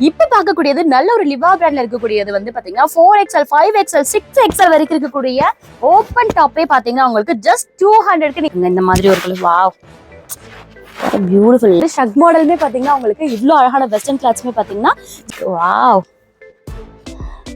இப்போ பார்க்கக்கூடியது நல்ல ஒரு லிவா பிராண்ட்ல இருக்கக்கூடியது வந்து பாத்தீங்கன்னா four XL five XL six XL வரைக்கும் இருக்கக்கூடிய ஓப்பன் டாப்பே பாத்தீங்கன்னா உங்களுக்கு ஜஸ்ட் டூ ஹண்ட்ரட்க்கு நீங்க இந்த மாதிரி ஒரு வாவ் பியூட்டிஃபுல் ஷக் மாடலுமே பாத்தீங்கன்னா உங்களுக்கு இவ்வளோ அழகான வெஸ்டர்ன் கிளாத்ஸுமே பாத்தீங்கன்னா வாவ்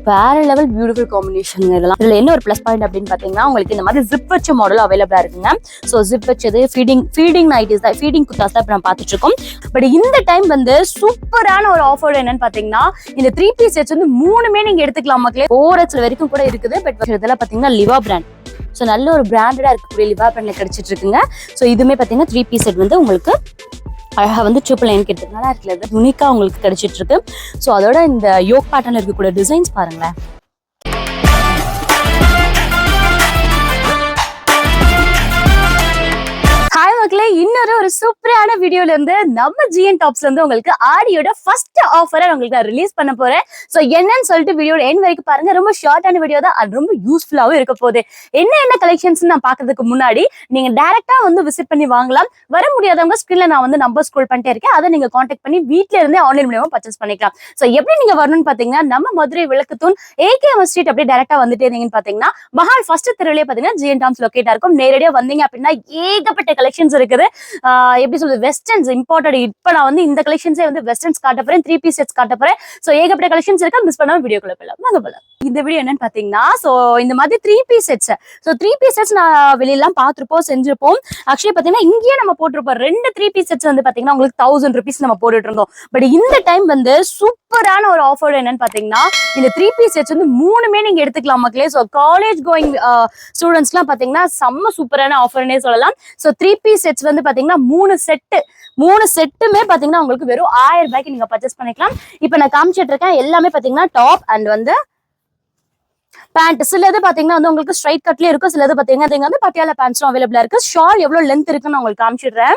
வேற லெவல் பியூட்டிஃபுல் காம்பினேஷன் இதெல்லாம். இதுல என்ன ஒரு ப்ளஸ் பாயிண்ட் அப்படின்னு பாத்தீங்கன்னா உங்களுக்கு இந்த மாதிரி ஜிப் வச்ச மாடல் அவைலபிளா இருக்குங்க ஸோ ஜிப் வச்சது ஃபீடிங் ஃபீடிங் நைட்டிஸ் தான் ஃபீடிங் குத்தாஸ் தான் இப்போ நம்ம பார்த்துட்டு இருக்கோம். பட் இந்த டைம் வந்து சூப்பரான ஒரு ஆஃபர் என்னன்னு பாத்தீங்கன்னா இந்த த்ரீ பீஸ் செட்ஸ் வந்து மூணுமே நீங்க எடுத்துக்கலாம் மக்களே. ஃபோர் வரைக்கும் கூட இருக்குது பட் இதெல்லாம் பாத்தீங்கன்னா லிவா பிராண்ட் ஸோ நல்ல ஒரு பிராண்டடாக இருக்கக்கூடிய லிவா பிராண்டில் கிடச்சிட்டு இருக்குங்க. ஸோ இதுவுமே பார்த்தீங்கன்னா த்ரீ பீஸ் செட் வந்து உங்களுக்கு அழகாக வந்து ட்ரிபிள் நைன் எடுத்து நல்லா இருக்குல்ல யூனிக்காக உங்களுக்கு கிடைச்சிட்டு இருக்கு. ஸோ அதோட இந்த யோக் பேட்டர்ன்ல இருக்கக்கூடிய டிசைன்ஸ் பாருங்களேன். மக்களே இன்னொரு ஒரு சூப்பரான வீடியோல இருந்து நம்ம ஜிஎன் டாப்ஸ்ல இருந்து உங்களுக்கு ஆடியோட ஃபர்ஸ்ட் ஆஃபரை உங்களுக்கு நான் ரிலீஸ் பண்ண போறேன். ஸோ என்னன்னு சொல்லிட்டு வீடியோட என் வரைக்கும் பாருங்க. ரொம்ப ஷார்ட்டான வீடியோ தான். அது ரொம்ப யூஸ்ஃபுல்லாகவும் இருக்க போகுது. என்ன என்ன கலெக்ஷன்ஸ் நான் பார்க்கறதுக்கு முன்னாடி நீங்க டைரக்டா வந்து விசிட் பண்ணி வாங்கலாம். வர முடியாதவங்க ஸ்கிரீன்ல நான் வந்து நம்பர் ஸ்கூல் பண்ணிட்டே இருக்கேன். அதை நீங்க காண்டாக்ட் பண்ணி வீட்ல இருந்தே ஆன்லைன் மூலியமா பர்ச்சேஸ் பண்ணிக்கலாம். ஸோ எப்படி நீங்க வரணும்னு பாத்தீங்கன்னா நம்ம மதுரை விளக்குத்தூன் ஏகேஎம் ஸ்ட்ரீட் அப்படியே டைரக்டா வந்துட்டே இருந்தீங்கன்னு பாத்தீங்கன்னா மஹால் ஃபர்ஸ்ட் தெருவிலே பாத்தீங்கன்னா ஜிஎன் டாம்ஸ் லொக்கேட்டா இருக்கும். நேரடியா வந்தீங்க அப்படின்னா ஏகப்பட்ட கலெக்ஷன்ஸ் இருக்குது. எப்படி சொல்றது? வெஸ்டர்ன்ஸ் இம்பார்ட்டன்ட் இப்போ நான் வந்து இந்த கலெக்ஷன்ஸே வந்து வெஸ்டர்ன்ஸ் காட்ட போறேன் த்ரீ பீஸ் செட்ஸ் காட்ட போறேன். ஸோ ஏகப்பட்ட கலெக்ஷன்ஸ் இருக்கா. மிஸ் பண்ணாம வீடியோக்குள்ள போயிடலாம். வாங்க போலாம். இந்த வீடியோ என்னன்னு பாத்தீங்கன்னா ஸோ இந்த மாதிரி three piece sets so three piece sets நான் வெளியெல்லாம் பார்த்துருப்போம் செஞ்சிருப்போம். ஆக்சுவலி பாத்தீங்கன்னா இங்கேயே நம்ம போட்டிருப்போம். ரெண்டு த்ரீ பீஸ் செட்ஸ் வந்து பாத்தீங்கன்னா உங்களுக்கு தௌசண்ட் ருபீஸ் நம்ம போட்டுட்டு இருந்தோம். பட் இந்த டைம் வந்து சூப்பரான ஒரு ஆஃபர் என்னன்னு பாத்தீங்கன்னா இந்த த்ரீ பீஸ் செட்ஸ் வந்து மூணுமே நீங்க எடுத்துக்கலாம் மக்களே. ஸோ காலேஜ் கோயிங் ஸ்டூடெண்ட்ஸ்லாம் பாத்தீங்கன்னா செம்ம சூப்பரான ஆஃபர்னே சொல்லலாம். ஸோ த்ரீ பீஸ் வச்சு வந்து பாத்தீங்கன்னா மூணு செட்டு மூணு செட்டுமே பாத்தீங்கன்னா உங்களுக்கு வெறும் ஆயிரம் ரூபாய்க்கு நீங்க பர்ச்சேஸ் பண்ணிக்கலாம். இப்போ நான் காமிச்சிட்டு இருக்கேன் எல்லாமே பாத்தீங்கன்னா டாப் அண்ட் வந்து பேண்ட் சிலது பாத்தீங்கன்னா வந்து உங்களுக்கு ஸ்ட்ரைட் கட்லயே இருக்கும் சிலது பாத்தீங்கன்னா நீங்க வந்து பட்டியால பேண்ட்ஸும் அவைலபிளா இருக்கு. ஷால் எவ்வளவு லென்த் இருக்குன்னு நான் உங்களுக்கு காமிச்சிடுறேன்.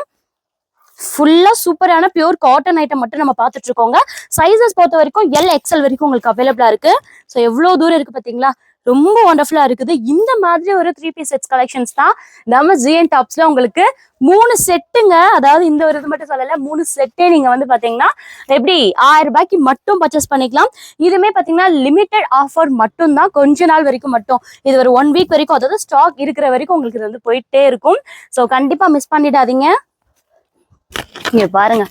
ஃபுல்லா சூப்பரான பியூர் காட்டன் ஐட்டம் மட்டும் நம்ம பார்த்துட்டு இருக்கோங்க. சைஸஸ் பொறுத்த வரைக்கும் எல் எக்ஸல் வரைக்கும் உங்களுக்கு அவைலபிளா இருக்கு. ஸோ எவ்வளவு தூரம் இருக்கு பாத்தீங்களா? ரொம்ப ஒண்டர்ஃபுல்லா இருக்குது. இந்த மாதிரி ஒரு த்ரீ பீஸ் செட்ஸ் கலெக்ஷன்ஸ் தான் நம்ம ஜிஎன் டாப்ஸ்ல உங்களுக்கு மூணு செட்டுங்க அதாவது இந்த ஒரு இது மட்டும் சொல்லல மூணு செட்டே நீங்க வந்து பாத்தீங்கன்னா எப்படி ஆயிரம் ரூபாய்க்கு மட்டும் பர்ச்சேஸ் பண்ணிக்கலாம். இதுமே பாத்தீங்கன்னா லிமிடெட் ஆஃபர் மட்டும் தான் கொஞ்ச நாள் வரைக்கும் மட்டும். இது ஒரு ஒன் வீக் வரைக்கும் அதாவது ஸ்டாக் இருக்கிற வரைக்கும் உங்களுக்கு இது வந்து போயிட்டே இருக்கும். ஸோ கண்டிப்பா மிஸ் பண்ணிடாதீங்க. இங்க பாருங்க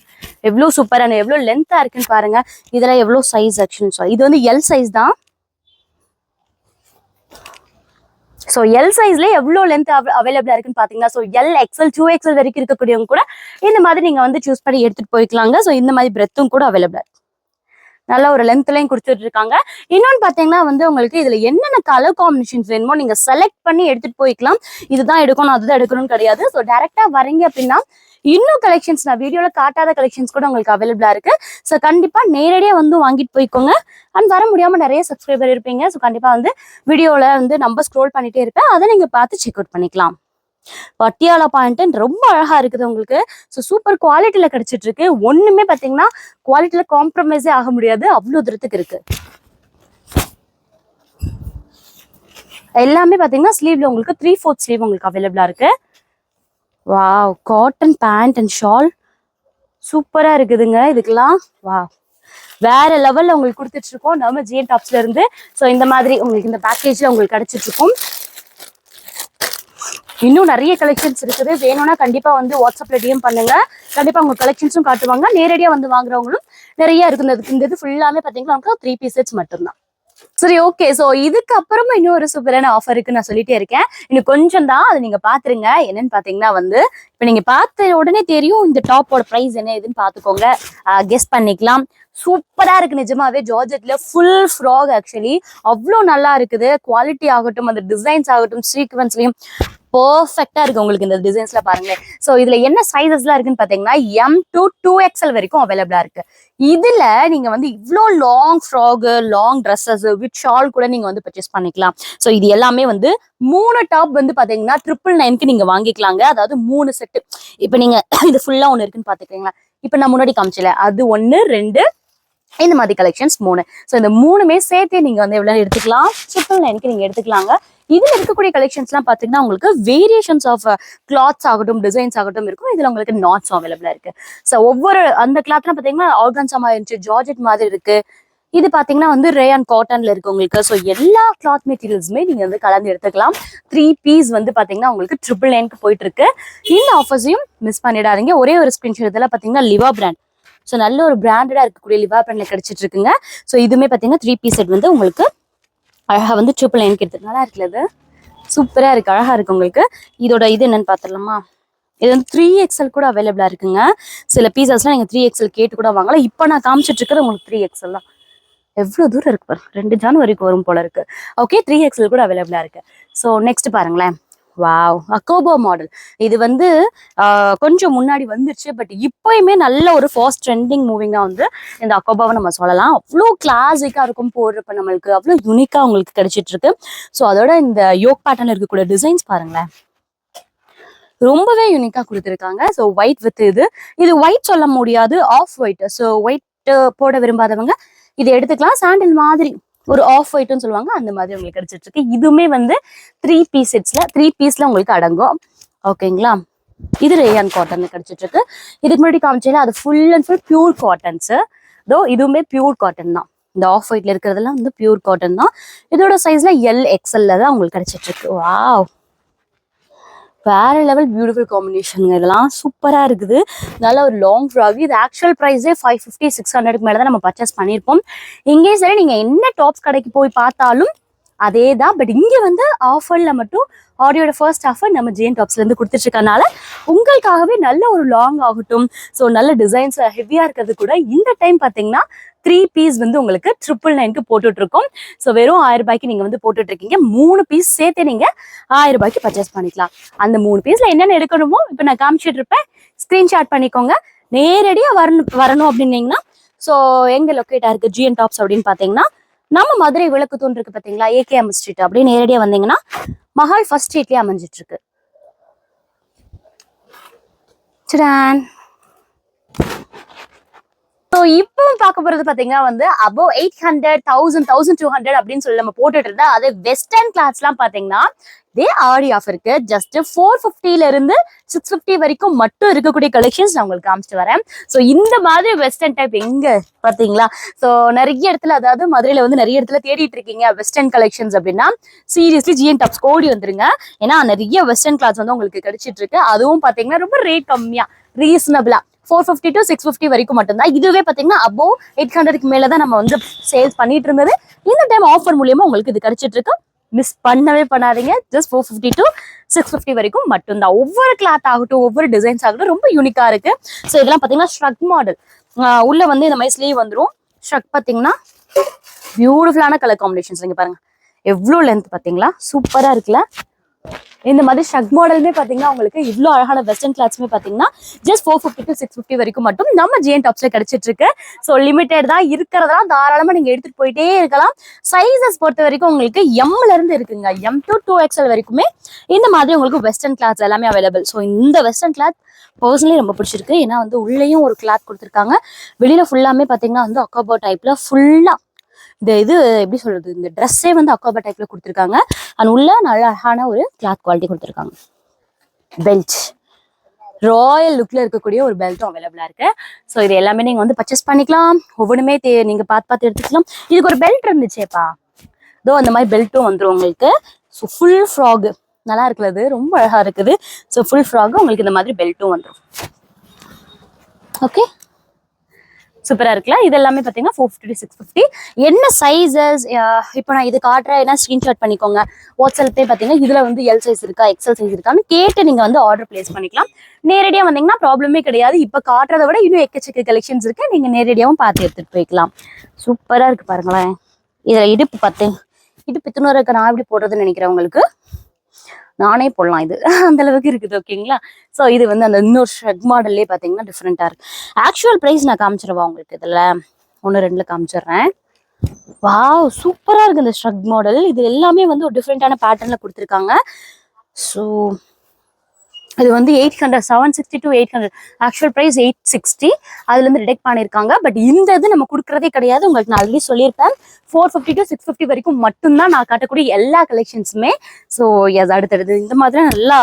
எவ்வளவு சூப்பரான எவ்வளவு லென்த்தா இருக்குன்னு பாருங்க. இதுல எவ்வளவு சைஸ் ஆக்சுவலி இது வந்து எல் சைஸ் தான். ஸோ எல் சைஸ்ல எவ்வளோ லென்த் அவைலபிளா இருக்குன்னு பாத்தீங்கன்னா so L XL two XL வரைக்கும் இருக்கக்கூடியவங்க கூட இந்த மாதிரி நீங்க வந்து சூஸ் பண்ணி எடுத்துட்டு போய்க்கலாங்க. ஸோ இந்த மாதிரி பிரெத்தும் கூட அவைலபிளா இருக்கு. நல்ல ஒரு லென்த்லையும் கொடுத்துட்டு இருக்காங்க. இன்னொன்னு பாத்தீங்கன்னா வந்து உங்களுக்கு இதுல என்னென்ன கலர் காம்பினேஷன்ஸ் வேணுமோ நீங்க செலக்ட் பண்ணி எடுத்துட்டு போய்க்கலாம். இதுதான் எடுக்கணும் அதுதான் எடுக்கணும்னு கிடையாது. ஸோ டேரக்டா வரீங்க அப்படின்னா இன்னும் கலெக்ஷன்ஸ் நான் வீடியோவில் காட்டாத கலெக்ஷன்ஸ் கூட உங்களுக்கு அவைலபிளாக இருக்குது ஸோ கண்டிப்பாக நேரடியாக வந்து வாங்கிட்டு போய்க்கோங்க. அண்ட் வர முடியாமல் நிறைய சப்ஸ்கிரைபர் இருப்பீங்க. ஸோ கண்டிப்பாக வந்து வீடியோவில் வந்து நம்பர் ஸ்க்ரோல் பண்ணிகிட்டே இருப்பேன். அதை நீங்கள் பார்த்து செக் அவுட் பண்ணிக்கலாம். பட்டியாலா பாயிண்ட் ரொம்ப அழகா இருக்குது உங்களுக்கு. ஸோ சூப்பர் குவாலிட்டியில கிடைச்சிட்டு இருக்கு. ஒண்ணுமே பாத்தீங்கன்னா குவாலிட்டியில காம்ப்ரமைஸே ஆக முடியாது. அவ்வளவு தூரத்துக்கு இருக்கு. எல்லாமே பாத்தீங்கன்னா ஸ்லீவ்ல உங்களுக்கு த்ரீ ஃபோர்த் ஸ்லீவ் உங்களுக்கு அவைலபிளா இருக்கு. Wow cotton pant and shawl சூப்பராக இருக்குதுங்க இதுக்கெல்லாம். வா வேற லெவலில் உங்களுக்கு கொடுத்துட்ருக்கோம். நம்ம ஜிஎன் டாப்ஸ்ல இருந்து. ஸோ இந்த மாதிரி உங்களுக்கு இந்த பேக்கேஜில் உங்களுக்கு கிடச்சிட்ருக்கும். இன்னும் நிறைய கலெக்ஷன்ஸ் இருக்குது. வேணும்னா கண்டிப்பாக வந்து வாட்ஸ்அப்பில் டிஎம் பண்ணுங்க. கண்டிப்பாக உங்கள் கலெக்ஷன்ஸும் காட்டுவாங்க. நேரடியாக வந்து வாங்குறவங்களும் நிறைய இருக்குது. இந்த இது ஃபுல்லாமே பார்த்தீங்கன்னா உங்களுக்கு த்ரீ பீஸ் செட்ஸ் மட்டும்தான். சரி ஓகே சோ இதுக்கப்புறமா இன்னொரு சூப்பரான ஆஃபர் இருக்கு நான் சொல்லிட்டே இருக்கேன். இன்னும் கொஞ்சம் தான் அதை நீங்க பாத்துருங்க. என்னன்னு பாத்தீங்கன்னா வந்து இப்போ நீங்க பார்த்த உடனே தெரியும் இந்த டாப்போட ப்ரைஸ் என்ன ஏதுன்னு பாத்துக்கோங்க. கெஸ் பண்ணிக்கலாம். சூப்பரா இருக்கு நிஜமாவே. ஜார்ஜெட்ல ஃபுல் ஃப்ராக் ஆக்சுவலி அவ்வளோ நல்லா இருக்குது. குவாலிட்டி ஆகட்டும் அந்த டிசைன்ஸ் ஆகட்டும் சீக்வன்ஸ்லயும் பர்ஃபெக்டா இருக்கு உங்களுக்கு இந்த டிசைன்ஸ்ல பாருங்களேன். ஸோ இதுல என்ன சைசஸ்லாம் இருக்குன்னு பாத்தீங்கன்னா எம் டு டூ எக்ஸ்எல் வரைக்கும் அவைலபிளா இருக்கு. இதுல நீங்க வந்து இவ்வளோ long frock long dresses with shawl கூட நீங்க வந்து பர்ச்சேஸ் பண்ணிக்கலாம். ஸோ இது எல்லாமே வந்து மூணு டாப் வந்து பாத்தீங்கன்னா ட்ரிபிள் நைன்க்கு நீங்க வாங்கிக்கலாங்க. அதாவது மூணு செட்டு இப்போ நீங்க இது ஃபுல்லா ஒன்று இருக்குன்னு பாத்துக்கிறீங்களா இப்போ நான் முன்னாடி காமிச்சல அது ஒன்று ரெண்டு இந்த மாதிரி கலெக்ஷன்ஸ் மூணு. ஸோ இந்த மூணுமே சேர்த்தே நீங்க வந்து எவ்வளவு எடுத்துக்கலாம்? ட்ரிபிள் நைன்க்கு நீங்க எடுத்துக்கலாங்க. இதுல இருக்கக்கூடிய கலெக்ஷன்ஸ்லாம் பாத்தீங்கன்னா உங்களுக்கு வேரியேஷன்ஸ் ஆஃப் கிளாத்ஸ் ஆகட்டும் டிசைன்ஸ் ஆகட்டும் இருக்கும். இதுல உங்களுக்கு நாட்ஸ் அவைலபிளா இருக்கு. ஸோ ஒவ்வொரு அந்த கிளாத்லாம் பாத்தீங்கன்னா ஆர்கன்ஸா மாதிரி இருந்துச்சு ஜார்ஜெட் மாதிரி இருக்கு. இது பாத்தீங்கன்னா வந்து ரேயான் காட்டன்ல இருக்கு உங்களுக்கு. ஸோ எல்லா கிளாத் மெட்டீரியல்ஸுமே நீங்க வந்து கலந்து எடுத்துக்கலாம். த்ரீ பீஸ் வந்து பாத்தீங்கன்னா உங்களுக்கு ட்ரிபிள் நைன்க்கு போயிட்டு இருக்கு இந்த ஆஃபர்ஸையும் மிஸ் பண்ணிடாதீங்க. ஒரே ஒரு ஸ்கிரீன்ஷாட் இதெல்லாம் பாத்தீங்கன்னா லிவா பிராண்ட் ஸோ நல்ல ஒரு பிராண்டடா இருக்கக்கூடிய லிவா பிராண்ட்ல கிடைச்சிட்டு இருக்குங்க. ஸோ இதுவுமே பாத்தீங்கன்னா த்ரீ பீஸ் செட் வந்து உங்களுக்கு அழகாக வந்து ட்ரிபிள் நைன்க்கு எடுத்து நல்லா இருக்குல்ல இது? சூப்பராக இருக்குது அழகாக இருக்குது உங்களுக்கு. இதோட இது என்னென்னு பார்த்துடலாமா இது வந்து த்ரீ எக்ஸ்எல் கூட அவைலபிளாக இருக்குங்க. சில பீசஸ்லாம் நீங்கள் த்ரீ எக்ஸல் கேட்டு கூட வாங்கலாம். இப்போ நான் காமிச்சிட்டு இருக்கிறது உங்களுக்கு த்ரீ எக்ஸல் தான். எவ்வளோ தூரம் இருக்கு பாருங்க. ரெண்டு ஜான் வரைக்கும் வரும் போல இருக்கு. ஓகே த்ரீ எக்ஸ்எல் கூட அவைலபிளாக இருக்கு. ஸோ நெக்ஸ்ட் பாருங்களேன். வாவ் அக்கோபோ மாடல் இது வந்து ஆஹ், கொஞ்சம் முன்னாடி வந்துருச்சு பட் இப்போயுமே நல்ல ஒரு ஃபாஸ்ட் ட்ரெண்டிங் மூவிங்காக வந்து இந்த அக்கோபாவை நம்ம சொல்லலாம். அவ்வளோ கிளாசிக்காக இருக்கும் போடுறப்ப நம்மளுக்கு. அவ்வளோ யூனிக்காக உங்களுக்கு கிடைச்சிட்டு இருக்கு ஸோ அதோட இந்த யோக் பேட்டர்ல இருக்கக்கூடிய டிசைன்ஸ் பாருங்களேன். ரொம்பவே யூனிக்காக கொடுத்துருக்காங்க. ஸோ ஒயிட் வித் இது. இது ஒயிட் சொல்ல முடியாது ஆஃப் ஒயிட் ஸோ ஒயிட் போட விரும்பாதவங்க இதை எடுத்துக்கலாம். சாண்டில் மாதிரி. ஒரு ஆஃப் ஒயிட்னு சொல்லுவாங்க அந்த மாதிரி உங்களுக்கு கிடைச்சிட்டு இருக்கு இதுவுமே வந்து த்ரீ பீஸ் செட்ஸ்ல த்ரீ பீஸ்ல உங்களுக்கு அடங்கும். ஓகேங்களா இது ரேயான் காட்டன் கிடைச்சிட்டு இருக்கு இதுக்கு முன்னாடி காமிச்சேன் அது full and full pure cottons though இதுவுமே பியூர் காட்டன் தான். இந்த ஆஃப் ஒயிட்ல இருக்கிறதெல்லாம் வந்து பியூர் காட்டன் தான். இதோட சைஸ்ல எல் எக்ஸ்எல்ல தான் உங்களுக்கு கிடைச்சிட்டு இருக்கு வா வேற லெவல் பியூட்டிஃபுல் காம்பினேஷனுங்க இதெல்லாம் சூப்பராக இருக்குது. நல்ல ஒரு லாங் ஃப்ராக் இது ஆக்சுவல் ப்ரைஸே ஃபைவ் ஃபிஃப்டி சிக்ஸ் ஹண்ட்ரடுக்கு மேலே தான் நம்ம பர்ச்சேஸ் பண்ணியிருப்போம். இங்கேயும் சரி நீங்கள் என்ன டாப்ஸ் கடைக்கு போய் பார்த்தாலும் அதே தான் பட் இங்கே வந்து ஆஃபரில் மட்டும் ஆடியோட ஃபர்ஸ்ட் ஆஃபர் நம்ம ஜேன் டாப்ஸ்லேருந்து கொடுத்துட்ருக்கனால உங்களுக்காகவே நல்ல ஒரு லாங் ஆகட்டும். ஸோ நல்ல டிசைன்ஸ் ஹெவியாக இருக்கிறது கூட இந்த டைம் பார்த்தீங்கன்னா த்ரீ பீஸ் வந்து உங்களுக்கு ட்ரிபிள் நைன்க்கு போட்டுட்டு இருக்கோம் ஸோ வெறும் ஆயிரம் ரூபாய்க்கு நீங்க வந்து போட்டுட்டு இருக்கீங்க மூணு பீஸ் சேர்த்து நீங்க ஆயிரம் ரூபாய்க்கு பர்ச்சேஸ் பண்ணிக்கலாம். அந்த மூணு பீஸ்ல என்னென்ன எடுக்கணுமோ இப்போ நான் காமிச்சிட்டு இருப்பேன் ஸ்கிரீன்ஷாட் பண்ணிக்கோங்க. நேரடியா வரணும் வரணும் அப்படின்னீங்கன்னா ஸோ எங்க லொக்கேட்டா இருக்கு? ஜிஎன் டாப்ஸ் அப்படின்னு பாத்தீங்கன்னா நம்ம மதுரை விளக்கு தூண் இருக்கு பாத்தீங்களா? ஏகேஎம் ஸ்ட்ரீட் அப்படின்னு நேரடியா வந்தீங்கன்னா மஹால் ஃபர்ஸ்ட் ஸ்ட்ரீட்லயே அமைஞ்சிட்டு இருக்கு ஸோ இப்போ பார்க்க போறது பாத்தீங்கன்னா வந்து above eight hundred thousand thousand two hundred அப்படின்னு சொல்லி நம்ம போட்டுட்டு இருந்தா அது வெஸ்டர்ன் கிளாத்ஸ்லாம் பாத்தீங்கன்னா இதே ஆடி ஆஃபருக்கு ஜஸ்ட் ஃபோர் ஃபிஃப்டில இருந்து சிக்ஸ் ஃபிஃப்டி வரைக்கும் மட்டும் இருக்கக்கூடிய கலெக்ஷன்ஸ் நான் உங்களுக்கு காமிச்சிட்டு வரேன். ஸோ இந்த மாதிரி வெஸ்டர்ன் டைப் எங்க பாத்தீங்களா? ஸோ நிறைய இடத்துல அதாவது மதுரையில வந்து நிறைய இடத்துல தேடிட்டு இருக்கீங்க வெஸ்டர்ன் கலெக்ஷன்ஸ் அப்படின்னா சீரியஸ்லி ஜிஎன் டாப்ஸ் ஓடி வந்துருங்க. ஏன்னா நிறைய வெஸ்டர்ன் கிளாஸ் வந்து உங்களுக்கு கிடைச்சிட்டு இருக்கு. அதுவும் பாத்தீங்கன்னா ரொம்ப ரேட் கம்மியா ரீசனபிளா four fifty to six fifty வரைக்கும் மட்டும்தான். இதுவே பார்த்தீங்கன்னா அபோவ் எயிட் ஹண்ட்ரட்க்கு மேலே தான் நம்ம வந்து சேல்ஸ் பண்ணிட்டு இருந்தது இந்த டைம் ஆஃபர் மூலியமா உங்களுக்கு இது கிடைச்சிட்டு இருக்கு மிஸ் பண்ணவே பண்ணாதீங்க. Just four fifty to six fifty வரைக்கும் மட்டும்தான். ஒவ்வொரு கிளாத் ஆகட்டும் ஒவ்வொரு டிசைன்ஸ் ஆகட்டும் ரொம்ப யூனிக்காக இருக்கு. ஸோ இதெல்லாம் பார்த்தீங்கன்னா ஸ்ட்ரக் மாடல் உள்ள வந்து இந்த மாதிரி ஸ்லீவ் வந்துடும் ஸ்ட்ரக் பார்த்தீங்கன்னா பியூட்டிஃபுல்லான கலர் காம்பினேஷன்ஸ் நீங்கள் பாருங்க. எவ்வளோ லென்த் பார்த்தீங்களா சூப்பராக இருக்குல்ல? இந்த மாதிரி ஷக் மாடலுமே பார்த்தீங்கன்னா உங்களுக்கு இவ்வளோ அழகான வெஸ்டர்ன் கிளாத்ஸுமே பார்த்தீங்கன்னா just four fifty to six fifty வரைக்கும் மட்டும் நம்ம ஜிஎன் டாப்ஸில் கிடைச்சிட்டு இருக்கு ஸோ லிமிடெட் தான். இருக்கிறதெல்லாம் தாராளமாக நீங்கள் எடுத்துகிட்டு போயிட்டே இருக்கலாம். சைஸஸ் பொறுத்த வரைக்கும் உங்களுக்கு எம்ல இருந்து இருக்குங்க. எம் டு டூ எக்ஸ்எல் வரைக்குமே இந்த மாதிரி உங்களுக்கு வெஸ்டர்ன் கிளாத்ஸ் எல்லாமே அவைலபிள் ஸோ இந்த வெஸ்டர்ன் கிளாத் பர்சனலி ரொம்ப பிடிச்சிருக்கு. ஏன்னா வந்து உள்ளேயும் ஒரு கிளாத் கொடுத்துருக்காங்க. வெளியில் ஃபுல்லாமே பார்த்தீங்கன்னா வந்து அக்காபோ டைப்பில் ஃபுல்லாக இந்த இது எப்படி சொல்றது இந்த ட்ரெஸ்ஸே வந்து அக்காபா டைப்ல கொடுத்துருக்காங்க. அண்ட் உள்ள நல்ல அழகான ஒரு கிளாத் குவாலிட்டி கொடுத்துருக்காங்க. பெல்ட் ராயல் லுக்ல இருக்கக்கூடிய ஒரு பெல்ட்டும் அவைலபிளா இருக்கு. ஸோ இது எல்லாமே நீங்க வந்து பர்ச்சேஸ் பண்ணிக்கலாம். ஒவ்வொன்றுமே தே- நீங்க பார்த்து பார்த்து எடுத்துக்கலாம். இதுக்கு ஒரு பெல்ட் இருந்துச்சேப்பா. இதோ அந்த மாதிரி பெல்ட்டும் வந்துடும் உங்களுக்கு. ஸோ ஃபுல் ஃப்ராக் நல்லா இருக்கிறது ரொம்ப அழகா இருக்குது. ஸோ ஃபுல் ஃப்ராக் உங்களுக்கு இந்த மாதிரி பெல்ட்டும் வந்துடும் ஓகே சூப்பராக இருக்குல்ல? இது எல்லாமே பார்த்தீங்கன்னா ஃபோர் ஃபிஃப்டி சிக்ஸ் ஃபிஃப்டி என்ன சைஸஸ் இப்போ நான் இது காட்டுறேன் என்ன ஸ்க்ரீன்ஷாட் பண்ணிக்கோங்க. வாட்ஸ்அப்லேயே பார்த்தீங்கன்னா இதில் வந்து எல் சைஸ் இருக்கா எக்ஸல் சைஸ் இருக்கான்னு கேட்டு நீங்கள் வந்து ஆர்டர் பிளேஸ் பண்ணிக்கலாம். நேரடியாக வந்தீங்கன்னா ப்ராப்ளமே கிடையாது. இப்போ காட்டுறதை விட இன்னும் எக்கச்சக்க கலெக்ஷன்ஸ் இருக்கு. நீங்கள் நேரடியாகவும் பார்த்து எடுத்துகிட்டு போய்க்கலாம். சூப்பராக இருக்குது பாருங்களேன். இதில் இடுப்பு பார்த்து இடுப்பு இத்தனூறு நான் எப்படி போடுறதுன்னு நினைக்கிறேன் உங்களுக்கு? நானே போடலாம் இது. அந்த அளவுக்கு இருக்குது ஓகேங்களா? ஸோ இது வந்து அந்த இன்னொரு ஷர்ட் மாடல்லே பார்த்தீங்கன்னா டிஃப்ரெண்ட்டாக இருக்கு. ஆக்சுவல் ப்ரைஸ் நான் காமிச்சிருவா உங்களுக்கு இதில்? ஒன்று ரெண்டில் காமிச்சிடுறேன். வாவ் சூப்பராக இருக்கு இந்த ஷ்ரக் மாடல். இது எல்லாமே வந்து ஒரு டிஃப்ரெண்ட்டான பேட்டர்னில் கொடுத்துருக்காங்க. ஸோ இது வந்து eight hundred seven sixty to eight hundred actual price eight sixty அதுலேருந்து டிடெக்ட் பண்ணியிருக்காங்க பட் இந்த இது நம்ம கொடுக்குறதே கிடையாது. உங்களுக்கு நான் ஆல்ரெடி சொல்லியிருப்பேன். Four fifty to six fifty வரைக்கும் மட்டும்தான் நான் காட்டக்கூடிய எல்லா கலெக்ஷன்ஸுமே ஸோ அது அடுத்தடுத்து இந்த மாதிரி நல்லா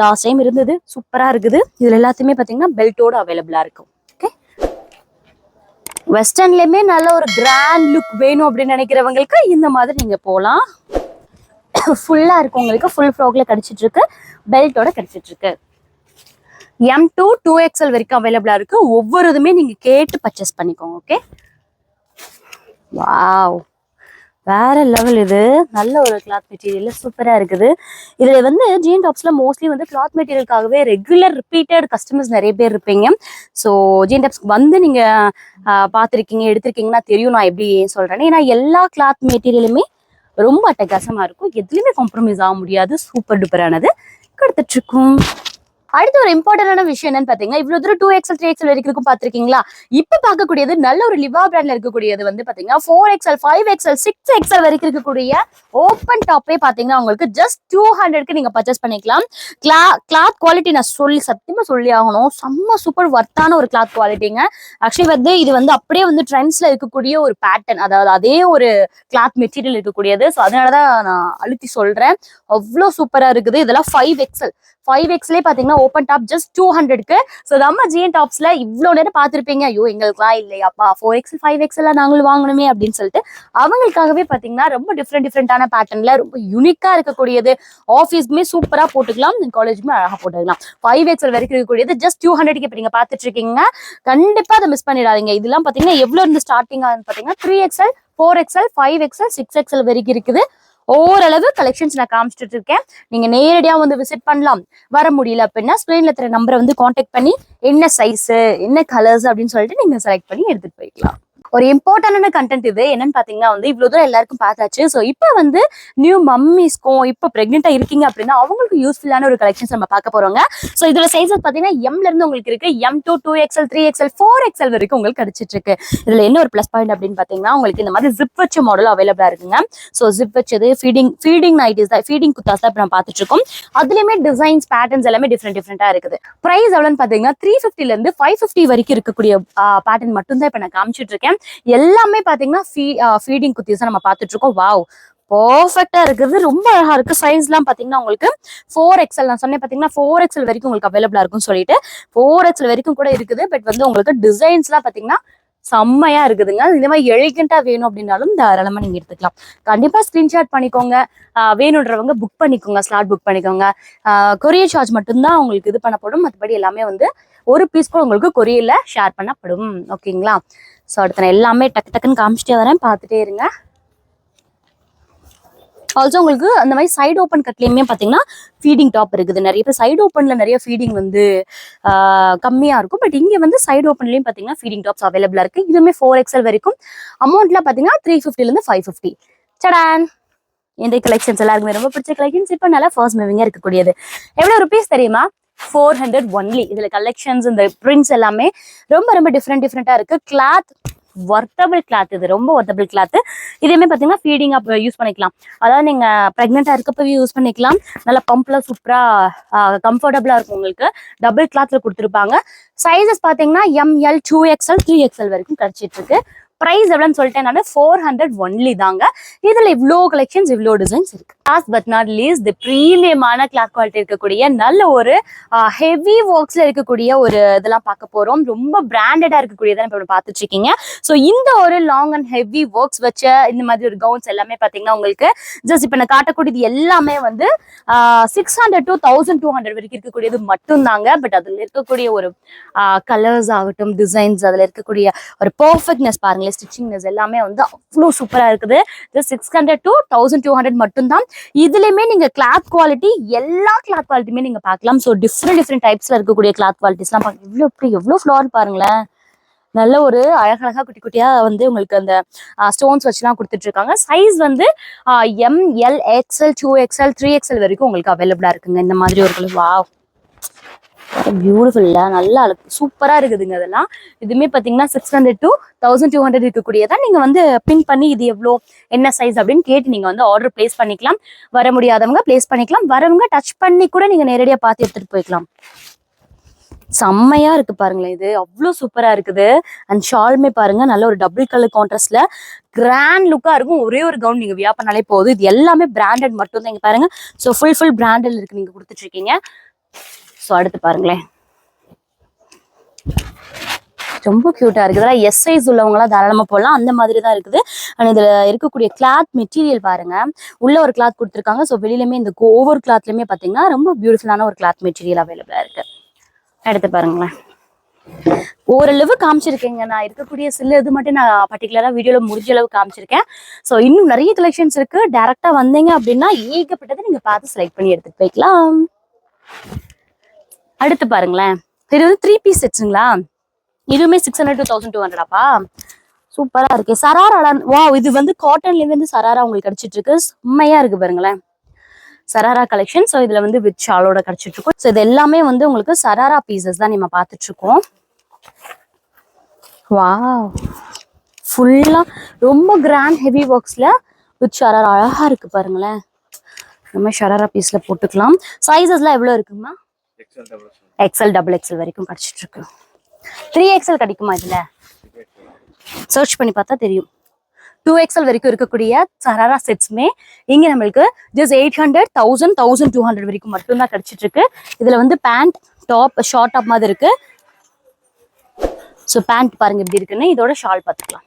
லாஸ்ட் டைம் இருந்தது. சூப்பராக இருக்குது. இதில் எல்லாத்தையுமே பார்த்தீங்கன்னா பெல்ட்டோட அவைலபிளாக இருக்கும். ஓகே வெஸ்டர்ன்லேயுமே நல்ல ஒரு கிராண்ட் லுக் வேணும் அப்படின்னு நினைக்கிறவங்களுக்கு இந்த மாதிரி நீங்கள் போகலாம் ஃபுல்லாக இருக்கு உங்களுக்கு ஃபுல் ஃப்ராக்ல கிடைச்சிட்டு இருக்கு பெல்ட்டோட கிடைச்சிட்டு இருக்கு எம் டூ டூ எக்ஸ்எல் வரைக்கும் அவைலபிளா இருக்கு. ஒவ்வொரு இதுமே நீங்க கேட்டு பர்ச்சேஸ் பண்ணிக்கோங்க ஓகே வாவ் வேற லெவல் இது. நல்ல ஒரு கிளாத் மெட்டீரியல் சூப்பரா இருக்குது. இதுல வந்து ஜீன் டாப்ஸ்ல மோஸ்ட்லி வந்து கிளாத் மெட்டீரியலுக்காகவே ரெகுலர் ரிப்பீட்டட் கஸ்டமர்ஸ் நிறைய பேர் இருப்பீங்க. ஸோ ஜீன் டாப்ஸ்க்கு வந்து நீங்க பார்த்துருக்கீங்க எடுத்திருக்கீங்கன்னா தெரியும் நான் எப்படி சொல்கிறேன்னு சொல்றேன்னு. ஏன்னா எல்லா கிளாத் மெட்டீரியலுமே ரொம்ப அட்டகாசமாக இருக்கும். எதுலேயுமே காம்ப்ரமைஸ் ஆக முடியாது. சூப்பர் டூப்பரானது கடுத்துகிட்டுருக்கும் அடுத்து ஒரு இம்பார்ட்டன்டான விஷயம் என்னன்னு பாத்தீங்கன்னா இவ்வளவு தூரம் டூ எக்ஸல் த்ரீ எக்ஸல் வரைக்கும் பாத்திருக்கீங்களா இப்ப பார்க்கக்கூடியது நல்ல ஒரு லிவா பிராண்ட்ல இருக்கக்கூடியது வந்து பாத்தீங்கன்னா four XL five XL six XL வரைக்கும் இருக்கக்கூடிய ஓப்பன் டாப்பே பாத்தீங்கன்னா உங்களுக்கு ஜஸ்ட் டூ ஹண்ட்ரட்க்கு நீங்க பர்ச்சேஸ் பண்ணிக்கலாம். கிளா கிளாத் குவாலிட்டி நான் சொல்லி சத்தியமா சொல்லி ஆகணும். செம்ம சூப்பர் ஒர்த்தான ஒரு கிளாத் குவாலிட்டிங்க ஆக்சுவலி வந்து இது வந்து அப்படியே வந்து ட்ரெண்ட்ஸ்ல இருக்கக்கூடிய ஒரு பேட்டர்ன் அதாவது அதே ஒரு கிளாத் மெட்டீரியல் இருக்கக்கூடியது. ஸோ அதனாலதான் நான் அழுத்தி சொல்றேன். அவ்வளோ சூப்பரா இருக்குது. இதெல்லாம் ஃபைவ் எக்ஸல் ஃபைவ் எக்ஸ்லேயே பார்த்தீங்கன்னா ஓப்பன் டாப் ஜஸ்ட் டூ ஹண்ட்ரட்க்கு ஸோ நம்ம ஜிஎன் டாப்ஸில் இவ்வளோ நேரம் பார்த்துருப்பீங்க ஐயோ எங்களுக்குலாம் இல்லையாப்பா. ஃபோர் எக்ஸ் ஃபைவ் எக்ஸ் எல்லாம் நாங்களும் வாங்கணுமே அப்படின்னு சொல்லிட்டு அவங்களுக்காகவே பார்த்தீங்கன்னா ரொம்ப டிஃப்ரெண்ட் டிஃப்ரெண்டான பேட்டர்னில் ரொம்ப யூனிக்காக இருக்கக்கூடியது. ஆஃபீஸ்க்குமே சூப்பராக போட்டுக்கலாம். காலேஜுமே அழகாக போட்டுக்கலாம். ஃபைவ் எக்ஸ்எல் வரைக்கும் இருக்கக்கூடியது ஜஸ்ட் டூ ஹண்ட்ரட்க்கு இப்போ நீங்கள் பார்த்துட்டு இருக்கீங்க கண்டிப்பாக அதை மிஸ் பண்ணிடாதீங்க. இதெல்லாம் பார்த்தீங்கன்னா எவ்வளோ இருந்து ஸ்டார்டிங் ஆகுதுன்னு பார்த்தீங்கன்னா three XL four XL five XL six XL வரைக்கும் இருக்குது. ஓரளவு கலெக்ஷன்ஸ் நான் காமிச்சிட்டு இருக்கேன். நீங்க நேரடியா வந்து விசிட் பண்ணலாம். வர முடியல அப்படின்னா ஸ்கிரீன்ல தர நம்பரை வந்து காண்டாக்ட் பண்ணி என்ன சைஸ் என்ன கலர்ஸ் அப்படின்னு சொல்லிட்டு நீங்க செலக்ட் பண்ணி எடுத்துட்டு போய்க்கலாம் ஒரு இம்பார்ட்டன்டான கண்டென்ட் இது. என்னன்னு பாத்தீங்கன்னா வந்து இவ்வளவு தூரம் எல்லாருக்கும் பார்த்தாச்சு. ஸோ இப்போ வந்து நியூ மம்மிஸ்க்கும் இப்போ பிரெக்னெண்டா இருக்கீங்க அப்படின்னா அவங்களுக்கு யூஸ்ஃபுல்லான ஒரு கலெக்ஷன்ஸ் நம்ம பார்க்க போறோங்க. ஸோ இதில் சைஸஸ் பாத்தீங்கன்னா எம்ல இருந்து உங்களுக்கு இருக்கு. M to two XL three XL four XL வரைக்கும் உங்களுக்கு கிடைச்சிட்டு இருக்கு. இதுல என்ன ஒரு ப்ளஸ் பாயிண்ட் அப்படின்னு பாத்தீங்கன்னா உங்களுக்கு இந்த மாதிரி ஜிப் வச்ச மாடல் அவைலபிளா இருக்குங்க. ஸோ ஜிப் வச்சது ஃபீடிங் ஃபீடிங் நைட்டிஸ் தான் ஃபீடிங் குத்தாஸ் தான் இப்போ நம்ம பார்த்துட்டு இருக்கோம். அதுலயுமே டிசைன்ஸ் பேட்டர்ன்ஸ் எல்லாமே டிஃப்ரெண்ட் டிஃப்ரெண்டா இருக்குது. பிரைஸ் எவ்வளோன்னு பாத்தீங்கன்னா த்ரீ ஃபிஃப்டில இருந்து ஃபைவ் ஃபிஃப்டி வரைக்கும் இருக்கக்கூடிய பேட்டர்ன் மட்டும் தான் இப்போ நான் காமிச்சிட்டு இருக்கேன். எல்லாமே பாத்தீங்கன்னா ஃபீ ஃபீடிங் குத்திஸ் நம்ம பார்த்துட்டு இருக்கோம் வாவ் பர்ஃபெக்டா இருக்குது. ரொம்ப அழகா இருக்கு. சைஸ்லாம் பாத்தீங்கன்னா உங்களுக்கு ஃபோர் எக்ஸல் நான் சொன்னேன் பாத்தீங்கன்னா ஃபோர் எக்ஸல் வரைக்கும் உங்களுக்கு அவைலபிளா இருக்கும்னு சொல்லிட்டு ஃபோர் எக்ஸல் வரைக்கும் கூட இருக்குது. பட் வந்து உங்களுக்கு டிசைன்ஸ்லாம் பாத்தீங்கன்னா செம்மையா இருக்குதுங்க. இந்த மாதிரி எலிகண்டா வேணும் அப்படின்னாலும் தாராளமா நீங்க எடுத்துக்கலாம். கண்டிப்பா ஸ்கிரீன்ஷாட் பண்ணிக்கோங்க. வேணுன்றவங்க புக் பண்ணிக்கோங்க. ஸ்லாட் புக் பண்ணிக்கோங்க. கொரியர் சார்ஜ் மட்டும்தான் உங்களுக்கு இது பண்ணப்படும். மற்றபடி எல்லாமே வந்து ஒரு பீஸ் கூட உங்களுக்கு கொரியர்ல ஷேர் பண்ணப்படும். ஓகேங்களா ஸோ அடுத்த நான் எல்லாமே டக்கு டக்குன்னு காமிச்சிட்டே வரேன். பார்த்துட்டே இருங்க. ஆல்சோ உங்களுக்கு அந்த மாதிரி சைடு ஓப்பன் கட்லேயுமே பார்த்தீங்கன்னா ஃபீடிங் டாப் இருக்குது. நிறைய பேர் சைடு ஓப்பனில் நிறைய ஃபீடிங் வந்து கம்மியாக இருக்கும். பட் இங்கே வந்து சைடு ஓப்பன்லேயும் பார்த்தீங்கன்னா ஃபீடிங் டாப்ஸ் அவைலபிளாக இருக்குது இதுவுமே ஃபோர் எக்ஸல் வரைக்கும். அமௌண்ட்லாம் பார்த்தீங்கன்னா த்ரீ ஃபிஃப்டிலேருந்து ஃபைவ் ஃபிஃப்டி சடான்! இந்த கலெக்ஷன்ஸ் எல்லாருக்குமே ரொம்ப பிடிச்ச கலெக்ஷன்ஸ் இப்போ நல்லா ஃபர்ஸ்ட் மூவிங்காக இருக்கக்கூடியது. எவ்வளோ ருபீஸ் தெரியுமா? ஃபோர் ஹண்ட்ரட் ஒன்லி இதில் கலெக்ஷன்ஸ் இந்த பிரிண்ட்ஸ் எல்லாமே ரொம்ப ரொம்ப டிஃப்ரெண்ட் டிஃப்ரெண்ட்டாக இருக்குது கிளாத் ஒர்த்தபிள் கிளாத் இது. ரொம்ப ஒர்த்தபிள் கிளாத் இதுவுமே பார்த்தீங்கன்னா ஃபீடிங்காக யூஸ் பண்ணிக்கலாம். அதாவது நீங்கள் ப்ரெக்னெண்ட்டாக இருக்கப்பவே யூஸ் பண்ணிக்கலாம். நல்லா பம்பில் சூப்பராக கம்ஃபர்டபுளாக இருக்கும் உங்களுக்கு. டபுள் கிளாத்தில் கொடுத்துருப்பாங்க. சைஸஸ் பார்த்தீங்கன்னா ML to XL three XL வரைக்கும் கிடச்சிட்ருக்கு ப்ரைஸ் எவ்வளோன்னு சொல்லிட்டேன் நான். ஃபோர் ஹண்ட்ரட் ஒன்லி தாங்க. இதில் இவ்வளோ கலெக்ஷன்ஸ் இவ்வளோ டிசைன்ஸ் இருக்குது last but not least the ப்ரீமியமான cloth quality இருக்கக்கூடிய நல்ல ஒரு ஹெவி ஒர்க்ஸ்ல இருக்கக்கூடிய ஒரு இதெல்லாம் பார்க்க போறோம். ரொம்ப பிராண்டடா இருக்கக்கூடியதான் இப்போ பார்த்துட்டு இருக்கீங்க. ஸோ இந்த ஒரு லாங் அண்ட் ஹெவி ஒர்க்ஸ் வச்ச இந்த மாதிரி ஒரு கவுன்ஸ் எல்லாமே பார்த்தீங்கன்னா உங்களுக்கு ஜஸ்ட் இப்போ நான் காட்டக்கூடியது எல்லாமே வந்து six hundred to thousand two hundred வரைக்கும் இருக்கக்கூடியது மட்டும்தாங்க. பட் அதில் இருக்கக்கூடிய ஒரு கலர்ஸ் ஆகட்டும் டிசைன்ஸ் அதில் இருக்கக்கூடிய ஒரு பர்ஃபெக்ட்னஸ் பாருங்களேன் ஸ்டிச்சிங்னஸ் எல்லாமே வந்து அவ்வளோ சூப்பராக இருக்குது. Just six hundred to thousand two hundred மட்டும்தான். இதுலயுமே நீங்க கிளாத் குவாலிட்டி எல்லா கிளாத் குவாலிட்டியுமே நீங்க பார்க்கலாம். ஸோ டிஃப்ரெண்ட் டிஃப்ரெண்ட் டைப்ஸ்ல இருக்கக்கூடிய கிளாத் குவாலிட்டிஸ்லாம் பார்க்க இவ்வளோ இப்படி எவ்வளோ ஃப்ளோர் பாருங்களேன். நல்ல ஒரு அழகழகா குட்டி குட்டியா வந்து உங்களுக்கு அந்த ஸ்டோன்ஸ் வச்சுலாம் கொடுத்துட்டு இருக்காங்க சைஸ் வந்து M L XL two XL three XL வரைக்கும் உங்களுக்கு அவைலபிளா இருக்குங்க. இந்த மாதிரி ஒரு வா பியூட்டிஃபுல்லா நல்லா சூப்பரா இருக்குதுங்க அதெல்லாம். இதுவுமே பாத்தீங்கன்னா six hundred to thousand two hundred இருக்கக்கூடியதான் நீங்க வந்து பின் பண்ணி இது எவ்வளோ என்ன சைஸ் அப்படின்னு கேட்டு நீங்க வந்து ஆர்டர் பிளேஸ் பண்ணிக்கலாம். வர முடியாதவங்க பிளேஸ் பண்ணிக்கலாம். வரவங்க டச் பண்ணி கூட நீங்க நேரடியா பார்த்து எடுத்துட்டு போய்க்கலாம். செம்மையா இருக்கு பாருங்களேன் இது. அவ்வளோ சூப்பரா இருக்குது. அண்ட் ஷாலுமே பாருங்க நல்ல ஒரு டபுள் கலர் கான்ட்ராஸ்ட்ல கிராண்ட் லுக்கா இருக்கும். ஒரே ஒரு கவுன் நீங்க வியா பண்ணாலே போதும். இது எல்லாமே பிராண்டட் மட்டும் தான் இங்க பாருங்க. ஸோ ஃபுல் ஃபுல் பிராண்டட் இருக்கு நீங்க கொடுத்துட்டு இருக்கீங்க. ஸோ அடுத்து பாருங்களேன். ரொம்ப க்யூட்டாக இருக்குது. இதெல்லாம் எஸ் சைஸ் உள்ளவங்களாம் தாராளமாக போடலாம். அந்த மாதிரி தான் இருக்குது. அண்ட் இதில் இருக்கக்கூடிய கிளாத் மெட்டீரியல் பாருங்க. உள்ள ஒரு கிளாத் கொடுத்துருக்காங்க. ஸோ வெளியிலுமே இந்த ஒவ்வொரு கிளாத்லையுமே பார்த்தீங்கன்னா ரொம்ப பியூட்டிஃபுல்லான ஒரு கிளாத் மெட்டீரியல் அவைலபிளாக இருக்கு. எடுத்து பாருங்களேன். ஓரளவு காமிச்சிருக்கேங்க. நான் இருக்கக்கூடிய சில இது மட்டும் நான் பர்டிகுலராக வீடியோவில் முடிஞ்ச அளவு காமிச்சிருக்கேன். ஸோ இன்னும் நிறைய கலெக்ஷன்ஸ் இருக்கு. டேரெக்டாக வந்தீங்க அப்படின்னா ஏகப்பட்டதை நீங்கள் பார்த்து செலக்ட் பண்ணி எடுத்துட்டு போய்க்கலாம். அடுத்து பாருங்களேன். இது வந்து த்ரீ பீஸ் செட்ஸுங்களா இதுவுமே six hundred two thousand two ஹண்ட்ரடாப்பா சூப்பரா இருக்கு. சராரா வா இது வந்து காட்டன்ல இருந்து சராரா உங்களுக்கு கிடைச்சிட்டு இருக்கு செம்மையா இருக்கு பாருங்களேன். சராரா கலெக்ஷன் ஸோ இதுல வந்து வித் ஷாலோட கிடைச்சிட்டு இருக்கும் ஸோ இது எல்லாமே வந்து உங்களுக்கு சராரா பீசஸ் தான் நம்ம பார்த்துட்டு இருக்கோம் வா ஃபுல்லா ரொம்ப கிராண்ட் ஹெவி ஒர்க்ஸ்ல வித் ஷராரா அழகா இருக்கு பாருங்களேன். நம்ம ஷராரா பீஸ்ல போட்டுக்கலாம். சைஸஸ்லாம் எவ்வளோ இருக்குங்கம்மா? எக்ஸ்எல் டபுள் எக்ஸ்எல் வரைக்கும் கிடச்சிட்டு இருக்கு த்ரீ எக்ஸ்எல் கிடைக்குமா இதுல? சர்ச் பண்ணி பார்த்தா தெரியும். டூ எக்ஸ்எல் வரைக்கும் இருக்கக்கூடிய சராரா செட்ஸ்மே இங்கே நம்மளுக்கு just eight hundred thousand thousand two hundred வரைக்கும் மட்டும்தான் கிடச்சிட்டு இருக்கு இதில் வந்து பேண்ட் டாப் ஷார்ட் டாப் மாதிரி இருக்கு. ஸோ பேண்ட் பாருங்க எப்படி இருக்குன்னு இதோட ஷால் பார்த்துக்கலாம்.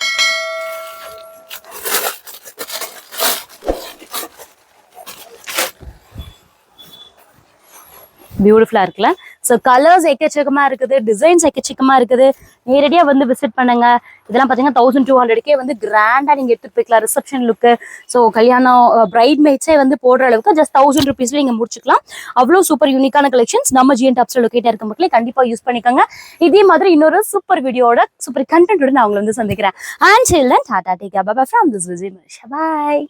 பியூட்டிஃபுல்லா இருக்குல்ல? ஸோ கலர்ஸ் எக்கச்சக்கமாக இருக்குது டிசைன்ஸ் எக்கச்சக்கமாக இருக்குது. நேரடியா வந்து விசிட் பண்ணுங்க. இதெல்லாம் பார்த்தீங்கன்னா தௌசண்ட் டூ ஹண்ட்ரட்கே வந்து கிராண்டாக நீங்க எடுத்துகிட்டு போய்க்கலாம் ரிசப்ஷன் லுக்கு ஸோ கல்யாணம் பிரைட் மேட்ஸே வந்து போடுற அளவுக்கு ஜஸ்ட் தௌசண்ட் ருபீஸில் நீங்கள் முடிச்சுக்கலாம். அவ்வளோ சூப்பர் யூனிக்கான கலெக்ஷன்ஸ் நம்ம ஜிஎன் டாப்ஸில் லொக்கேட்டாக இருக்க மக்களே கண்டிப்பாக யூஸ் பண்ணிக்கோங்க. இதே மாதிரி இன்னொரு சூப்பர் வீடியோட சூப்பர் கண்டென்ட்டோட நான் அவங்களை வந்து சந்திக்கிறேன். அண்ட் சில்ட்ரன் டாடா டேக் பாபா ஃப்ரம் திஸ் விஜய் பாய்